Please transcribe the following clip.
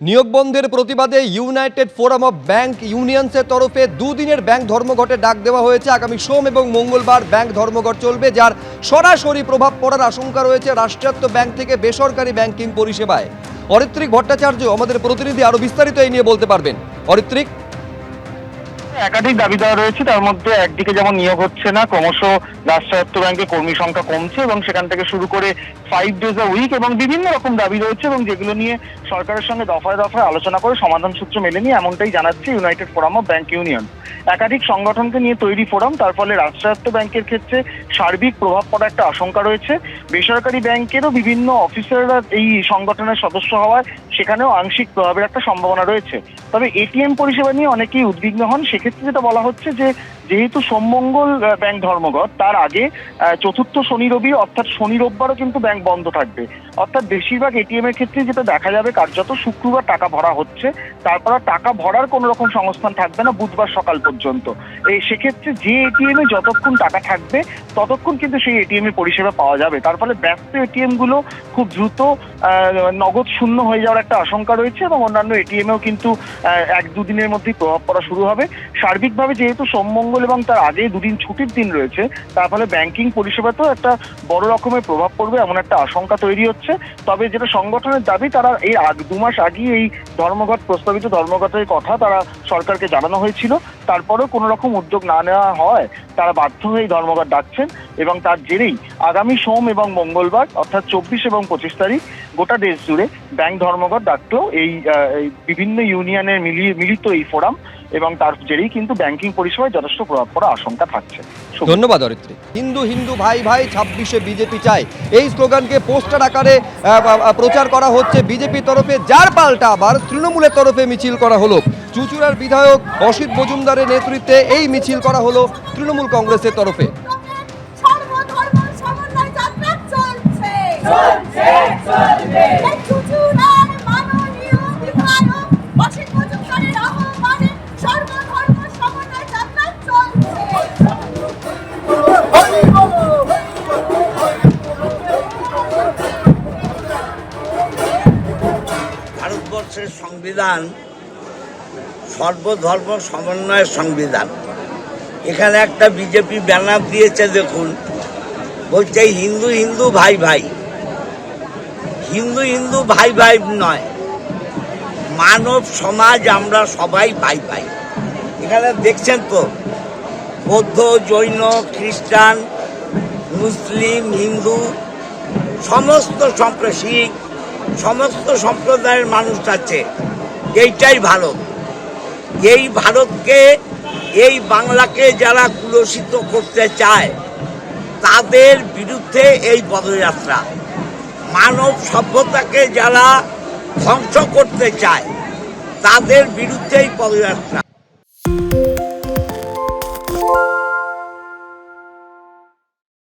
নিয়োগ বন্ধের প্রতিবাদে ইউনাইটেড ফোরাম অফ ব্যাংক ইউনিয়নসের তরফে দুদিনের ব্যাংক ধর্মঘটে ডাক দেওয়া হয়েছে। আগামী সোম এবং মঙ্গলবার ব্যাংক ধর্মঘট চলবে, যার সরাসরি প্রভাব পড়ার আশঙ্কা রয়েছে রাষ্ট্রায়ত্ত ব্যাংক থেকে বেসরকারি ব্যাংকিং পরিষেবায়। অরিত্রিক ভট্টাচার্য আমাদের প্রতিনিধি, আরও বিস্তারিত এই নিয়ে বলতে পারবেন। অরিত্রিক? একাধিক দাবি দেওয়া রয়েছে, তার মধ্যে একদিকে যেমন নিয়োগ হচ্ছে না, ক্রমশ রাষ্ট্রায়ত্ত ব্যাংকে কর্মী সংখ্যা কমছে এবং সেখান থেকে শুরু করে ফাইভ ডেজ আ উইক এবং বিভিন্ন রকম দাবি রয়েছে এবং যেগুলো নিয়ে সরকারের সঙ্গে দফায় দফায় আলোচনা করে সমাধান সূত্র মেলেনি এমনটাই জানাচ্ছে united forum of bank union একাধিক সংগঠনকে নিয়ে তৈরি ফোরাম তার ফলে রাষ্ট্রায়ত্ত ব্যাংকের ক্ষেত্রে সার্বিক প্রভাব পড়ার একটা আশঙ্কা রয়েছে। বেসরকারি ব্যাংকেরও বিভিন্ন অফিসাররা এই সংগঠনের সদস্য হওয়ায় সেখানেও আংশিক প্রভাবের একটা সম্ভাবনা রয়েছে। তবে এটিএম পরিষেবা নিয়ে অনেকেই উদ্বিগ্ন হন। সেক্ষেত্রে যেটা বলা হচ্ছে যে যেহেতু সোমমঙ্গল ব্যাংক ধর্মঘট, তার আগে চতুর্থ শনি রবি, অর্থাৎ শনি রোববারও কিন্তু ব্যাংক বন্ধ থাকবে। অর্থাৎ বেশিরভাগ এটিএম এর ক্ষেত্রে যেটা দেখা যাবে, কার্যত শুক্রবার টাকা ভরা হচ্ছে। তারপর টাকা ভরার কোনো রকম সংস্থান থাকবে না বুধবার সকাল পর্যন্ত। এই সেক্ষেত্রে যে এটিএম এ যতক্ষণ টাকা থাকবে, ততক্ষণ কিন্তু সেই এটিএম এ পরিষেবা পাওয়া যাবে। তার ফলে ব্যস্ত এটিএমগুলো খুব দ্রুত নগদ শূন্য হয়ে যাওয়ার একটা আশঙ্কা রয়েছে এবং অন্যান্য এটিএমেও কিন্তু এক দুদিনের মধ্যেই প্রভাব পড়া শুরু হবে। সার্বিকভাবে যেহেতু সোমমঙ্গল এবং তার আগে দুদিন ছুটির দিন রয়েছে, তার ফলে ব্যাংকিং পরিষেবাতেও একটা বড় রকমের প্রভাব পড়বে এমন একটা আশঙ্কা তৈরি হচ্ছে। তবে যেটা সংগঠনের দাবি, তারা এই আগ দু মাস আগেই এই ধর্মঘট, প্রস্তাবিত ধর্মঘটের কথা তারা সরকারকে জানানো হয়েছিল। তারপরেও কোনো রকম উদ্যোগ না নেওয়া হয়, তারা বাধ্য হয়ে ধর্মঘট ডাকছেন এবং তার জেরেই আগামী সোম এবং মঙ্গলবার, অর্থাৎ চব্বিশ এবং পঁচিশ তারিখ, গোটা দেশ জুড়ে ব্যাংক ধর্মঘট ডাকলো। এই এই বিভিন্ন ইউনিয়নের মিলিয়ে মিলিত এই ফোরাম এবং তার জেরেই কিন্তু ব্যাংকিং পরিষেবায় যথেষ্ট প্রভাব পড়ার আশঙ্কা থাকছে। ধন্যবাদ অরিত্রিক হিন্দু হিন্দু ভাই ভাই ছাব্বিশে বিজেপি চাই। এই স্লোগানকে পোস্টার আকারে প্রচার করা হচ্ছে বিজেপির তরফে। যার পাল্টা আবার তৃণমূলের তরফে মিছিল করা হলো। চুচুড়ার বিধায়ক অসিত মজুমদারের নেতৃত্বে এই মিছিল করা হলো তৃণমূল কংগ্রেসের তরফে। চলছে। চলছে চলবে ভারতবর্ষের সংবিধান সর্বধর্ম সমন্বয়ের সংবিধান। এখানে একটা বিজেপি ব্যানার দিয়েছে, দেখুন। বলছে, হিন্দু হিন্দু, ভাই ভাই। হিন্দু হিন্দু, ভাই ভাই নয়। মানব সমাজ আমরা সবাই ভাই ভাই। এখানে দেখছেন তো, বৌদ্ধ, জৈন, খ্রিস্টান, মুসলিম, হিন্দু, সমস্ত সম্প্রদায় শিখ সমস্ত সম্প্রদায়ের মানুষ আছে। এইটাই ভারত। এই ভারতকে, এই বাংলাকে যারা কুলসিত করতে চায়, তাদের বিরুদ্ধে এই পদযাত্রা। মানব সভ্যতাকে যারা ধ্বংস করতে চায়, তাদের বিরুদ্ধে এই পদযাত্রা।